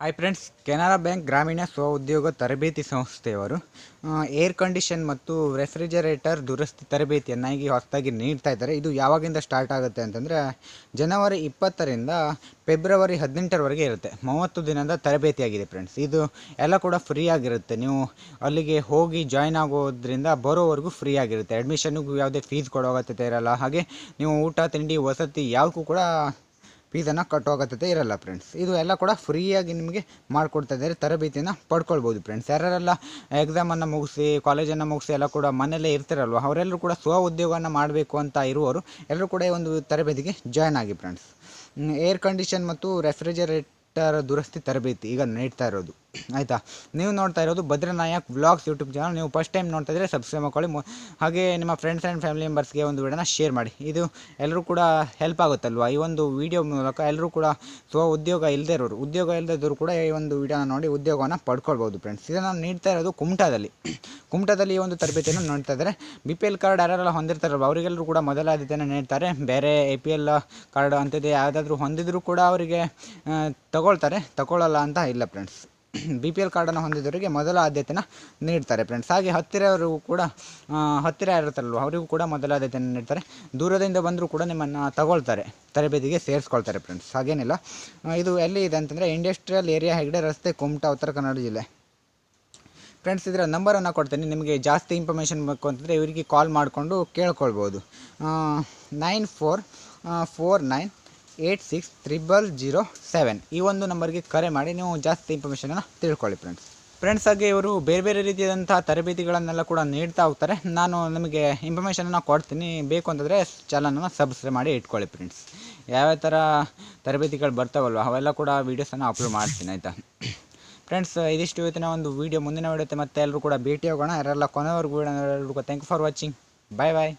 Hi friends Canara bank ಗ್ರಾಮೀಣ ಸ್ವ ಉದ್ಯೋಗ ತರಬೇತಿ ಸಂಸ್ಥೆಯವರು ಏರ್ ಕಂಡೀಷನ್ ಮತ್ತು ರೆಫ್ರಿಜರೇಟರ್ ದುರಸ್ತಿ ತರಬೇತಿಯನ್ನು ಈಗ ಹೊಸದಾಗಿ ನೀಡ್ತಾ ಇದ್ದಾರೆ. ಇದು ಯಾವಾಗಿಂದ ಸ್ಟಾರ್ಟ್ ಆಗುತ್ತೆ ಅಂತಂದರೆ, ಜನವರಿ ಇಪ್ಪತ್ತರಿಂದ ಫೆಬ್ರವರಿ ಹದಿನೆಂಟರವರೆಗೆ ಇರುತ್ತೆ. ಮೂವತ್ತು ದಿನದ ತರಬೇತಿಯಾಗಿದೆ ಫ್ರೆಂಡ್ಸ್ ಇದು ಎಲ್ಲ ಕೂಡ ಫ್ರೀ ಆಗಿರುತ್ತೆ. ನೀವು ಅಲ್ಲಿಗೆ ಹೋಗಿ ಜಾಯ್ನ್ ಆಗೋದ್ರಿಂದ ಬರೋವರೆಗೂ ಫ್ರೀ ಆಗಿರುತ್ತೆ. ಅಡ್ಮಿಷನ್ಗೂ ಯಾವುದೇ ಫೀಸ್ ಕೊಡೋ ಅಗತ್ಯತೆ ಇರಲ್ಲ. ಹಾಗೆ ನೀವು ಊಟ, ತಿಂಡಿ, ವಸತಿ ಯಾವುದಕ್ಕೂ ಕೂಡ ಫೀಸನ್ನು ಕಟ್ಟೋ ಅಗತ್ಯತೆ ಇರಲ್ಲ ಫ್ರೆಂಡ್ಸ್ ಇದು ಎಲ್ಲ ಕೂಡ ಫ್ರೀಯಾಗಿ ನಿಮಗೆ ಮಾಡಿಕೊಡ್ತಾ ಇದ್ದಾರೆ, ತರಬೇತಿಯನ್ನು ಪಡ್ಕೊಳ್ಬೋದು ಫ್ರೆಂಡ್ಸ್ ಯಾರೆಲ್ಲ ಎಕ್ಸಾಮನ್ನು ಮುಗಿಸಿ ಕಾಲೇಜನ್ನು ಮುಗಿಸಿ ಎಲ್ಲ ಕೂಡ ಮನೆಯಲ್ಲೇ ಇರ್ತಾರಲ್ವ, ಅವರೆಲ್ಲರೂ ಕೂಡ ಸ್ವ ಉದ್ಯೋಗವನ್ನು ಮಾಡಬೇಕು ಅಂತ ಇರುವವರು, ಎಲ್ಲರೂ ಕೂಡ ಈ ಒಂದು ತರಬೇತಿಗೆ ಜಾಯ್ನ್ ಆಗಿ ಫ್ರೆಂಡ್ಸ್ ಏರ್ ಕಂಡೀಷನ್ ಮತ್ತು ರೆಫ್ರಿಜರೇಟರ್ ದುರಸ್ತಿ ತರಬೇತಿ, ಈಗ ನೀಡ್ತಾ ಇರೋದು. ಆಯಿತಾ? ನೀವು ನೋಡ್ತಾ ಇರೋದು ಭದ್ರನಾಯಕ್ ವ್ಲಾಗ್ಸ್ ಯೂಟ್ಯೂಬ್ ಚಾನಲ್. ನೀವು ಫಸ್ಟ್ ಟೈಮ್ ನೋಡ್ತಾ ಇದ್ದರೆ ಸಬ್ಸ್ಕ್ರೈಬ್ ಮಾಡ್ಕೊಳ್ಳಿ. ಹಾಗೆ ನಿಮ್ಮ ಫ್ರೆಂಡ್ಸ್ ಆ್ಯಂಡ್ ಫ್ಯಾಮಿಲಿ ಮೆಂಬರ್ಸ್ಗೆ ಒಂದು ವಿಡಿಯೋನ ಶೇರ್ ಮಾಡಿ. ಇದು ಎಲ್ಲರೂ ಕೂಡ ಹೆಲ್ಪ್ ಆಗುತ್ತಲ್ವ? ಈ ಒಂದು ವಿಡಿಯೋ ಮೂಲಕ ಎಲ್ಲರೂ ಕೂಡ ಸ್ವ ಉದ್ಯೋಗ ಇಲ್ಲದೆ ಇರೋರು, ಉದ್ಯೋಗ ಇಲ್ಲದೆ ಇದ್ದರೂ ಕೂಡ ಈ ಒಂದು ವಿಡಿಯೋನ ನೋಡಿ ಉದ್ಯೋಗವನ್ನು ಪಡ್ಕೊಳ್ಬೋದು ಫ್ರೆಂಡ್ಸ್ ಇದನ್ನು ನೀಡ್ತಾ ಇರೋದು ಕುಮಟಾದಲ್ಲಿ. ಕುಮಟಾದಲ್ಲಿ ಈ ಒಂದು ತರಬೇತಿಯನ್ನು ನೋಡ್ತಾ ಇದ್ದಾರೆ ಬಿ ಪಿ ಎಲ್ ಕಾರ್ಡ್ ಯಾರೆಲ್ಲ ಹೊಂದಿರ್ತಾರಲ್ವ? ಅವರಿಗೆಲ್ಲರೂ ಕೂಡ ಮೊದಲ ಆದ್ಯತೆಯನ್ನು ನೀಡ್ತಾರೆ. ಬೇರೆ ಎ ಪಿ ಎಲ್ ಕಾರ್ಡ್ ಅಂಥದ್ದು ಯಾವುದಾದ್ರೂ ಹೊಂದಿದ್ರು ಕೂಡ ಅವರಿಗೆ ತಗೊಳ್ತಾರೆ. ತಗೊಳ್ಳಲ್ಲ ಅಂತ ಇಲ್ಲ ಫ್ರೆಂಡ್ಸ್ ಬಿ ಪಿ ಎಲ್ ಕಾರ್ಡನ್ನು ಹೊಂದಿದವರಿಗೆ ಮೊದಲ ಆದ್ಯತೆಯನ್ನು ನೀಡ್ತಾರೆ ಫ್ರೆಂಡ್ಸ್ ಹಾಗೆ ಹತ್ತಿರವರು ಕೂಡ ಹತ್ತಿರ ಇರುತ್ತಲ್ವ, ಅವರಿಗೂ ಕೂಡ ಮೊದಲ ಆದ್ಯತೆಯನ್ನು ನೀಡ್ತಾರೆ. ದೂರದಿಂದ ಬಂದರೂ ಕೂಡ ನಿಮ್ಮನ್ನು ತಗೊಳ್ತಾರೆ, ತರಬೇತಿಗೆ ಸೇರಿಸ್ಕೊಳ್ತಾರೆ ಫ್ರೆಂಡ್ಸ್ ಹಾಗೇನಿಲ್ಲ. ಇದು ಎಲ್ಲಿ ಇದೆ ಅಂತಂದರೆ ಇಂಡಸ್ಟ್ರಿಯಲ್ ಏರಿಯಾ ಹೆಗ್ಡೆ ರಸ್ತೆ ಕುಮಟಾ, ಉತ್ತರ ಕನ್ನಡ ಜಿಲ್ಲೆ. ಫ್ರೆಂಡ್ಸ್ ಇದರ ನಂಬರನ್ನು ಕೊಡ್ತೀನಿ. ನಿಮಗೆ ಜಾಸ್ತಿ ಇನ್ಫಾರ್ಮೇಷನ್ ಬೇಕು ಅಂತಂದರೆ ಇವರಿಗೆ ಕಾಲ್ ಮಾಡಿಕೊಂಡು ಕೇಳ್ಕೊಳ್ಬೋದು. Nine four four nine eight six triple zero seven. ಈ ಒಂದು ನಂಬರ್ಗೆ ಕರೆ ಮಾಡಿ ನೀವು ಜಾಸ್ತಿ ಇನ್ಫಾರ್ಮೇಷನನ್ನು ತಿಳ್ಕೊಳ್ಳಿ ಫ್ರೆಂಡ್ಸ್ ಫ್ರೆಂಡ್ಸ್ ಹಾಗೆ ಇವರು ಬೇರೆ ಬೇರೆ ರೀತಿಯಾದಂಥ ತರಬೇತಿಗಳನ್ನೆಲ್ಲ ಕೂಡ ನೀಡ್ತಾ ಹೋಗ್ತಾರೆ. ನಾನು ನಿಮಗೆ ಇನ್ಫಾರ್ಮೇಷನನ್ನು ಕೊಡ್ತೀನಿ. ಬೇಕು ಅಂತಂದರೆ ಚಾನಲನ್ನು ಸಬ್ಸ್ಕ್ರೈಬ್ ಮಾಡಿ ಇಟ್ಕೊಳ್ಳಿ ಫ್ರೆಂಡ್ಸ್ ಯಾವ್ಯಾವ ಥರ ತರಬೇತಿಗಳು ಬರ್ತಾವಲ್ವ, ಅವೆಲ್ಲ ಕೂಡ ವೀಡಿಯೋಸನ್ನು ಅಪ್ಲೋಡ್ ಮಾಡ್ತೀನಿ, ಆಯಿತಾ? ಫ್ರೆಂಡ್ಸ್ ಇದಿಷ್ಟು ಇವತ್ತಿನ ಒಂದು ವೀಡಿಯೋ ಮುಂದಿನ ವಿಡಿಯೋತೆ ಮತ್ತೆ ಎಲ್ಲರೂ ಕೂಡ ಭೇಟಿ ಹೋಗೋಣ ಯಾರೆಲ್ಲ ಕೊನೆವರೆಗೂ ಎಲ್ಲರಿಗೂ thank you for watching bye bye